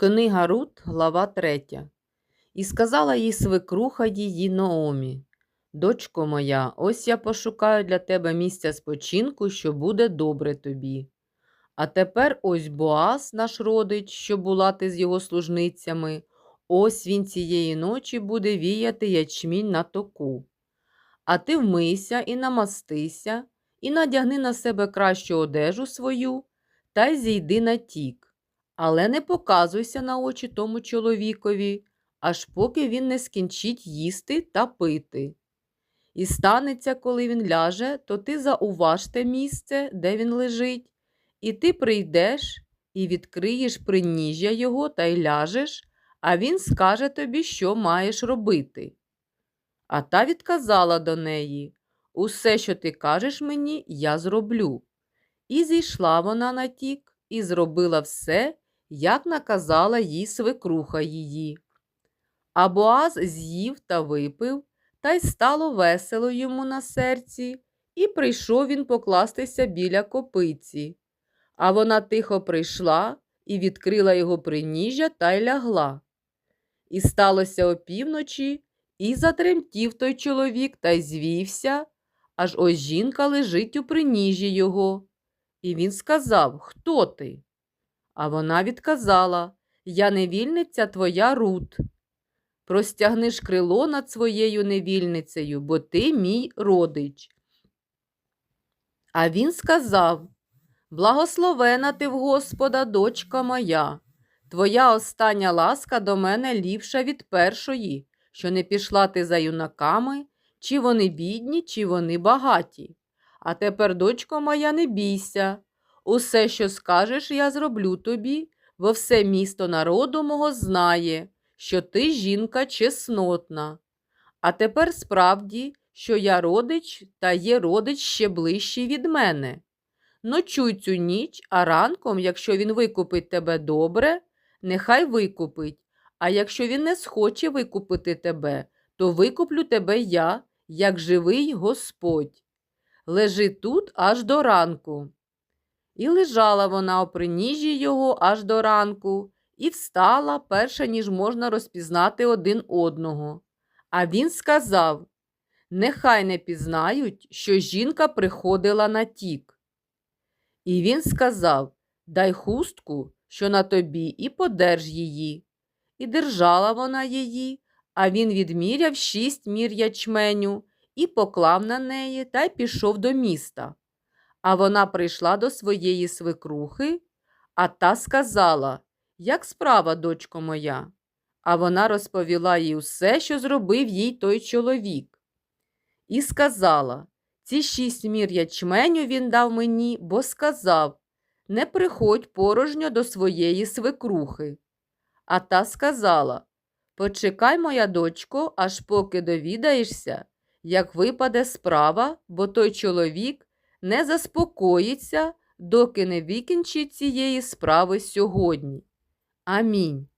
Книга Рут, глава 3. І сказала їй свекруха її Наомі, Дочко моя, ось я пошукаю для тебе місця спочинку, що буде добре тобі. А тепер ось Боаз, наш родич, що була ти з його служницями, ось він цієї ночі буде віяти ячмінь на току. А ти вмийся і намастися, і надягни на себе кращу одежу свою, та й зійди на тік. Але не показуйся на очі тому чоловікові, аж поки він не скінчить їсти та пити. І станеться, коли він ляже, то ти зауваж те місце, де він лежить, і ти прийдеш і відкриєш приніжжя його та й ляжеш, а він скаже тобі, що маєш робити. А та відказала до неї Усе, що ти кажеш мені, я зроблю. І зійшла вона на тік і зробила все, як наказала їй свекруха її. А Боаз з'їв та випив, та й стало весело йому на серці, і прийшов він покластися біля копиці. А вона тихо прийшла і відкрила його приніжжя та й лягла. І сталося опівночі, і затремтів той чоловік та й звівся, аж ось жінка лежить у приніжжі його. І він сказав Хто ти? А вона відказала Я невільниця твоя Рут. Простягни ж крило над своєю невільницею, бо ти мій родич. А він сказав Благословена ти в Господа, дочка моя. Твоя остання ласка до мене ліпша від першої, що не пішла ти за юнаками, чи вони бідні, чи вони багаті. А тепер, дочко моя, не бійся. Усе, що скажеш, я зроблю тобі, бо все місто народу мого знає, що ти жінка чеснотна. А тепер справді, що я родич та є родич ще ближчий від мене. Ночуй цю ніч, а ранком, якщо він викупить тебе добре, нехай викупить, а якщо він не схоче викупити тебе, то викуплю тебе я, як живий Господь. Лежи тут аж до ранку. І лежала вона у приніжжі його аж до ранку, і встала, перша, ніж можна розпізнати один одного. А він сказав Нехай не пізнають, що жінка приходила на тік. І він сказав Дай хустку, що на тобі, і подерж її. І держала вона її, а він відміряв шість мір ячменю і поклав на неї та й пішов до міста. А вона прийшла до своєї свекрухи, а та сказала, як справа, дочко моя. А вона розповіла їй усе, що зробив їй той чоловік. І сказала, ці шість мір ячменю він дав мені, бо сказав не приходь порожньо до своєї свекрухи. А та сказала Почекай, моя дочко, аж поки довідаєшся, як випаде справа, бо той чоловік не заспокоїться, доки не викінчить цієї справи сьогодні. Амінь.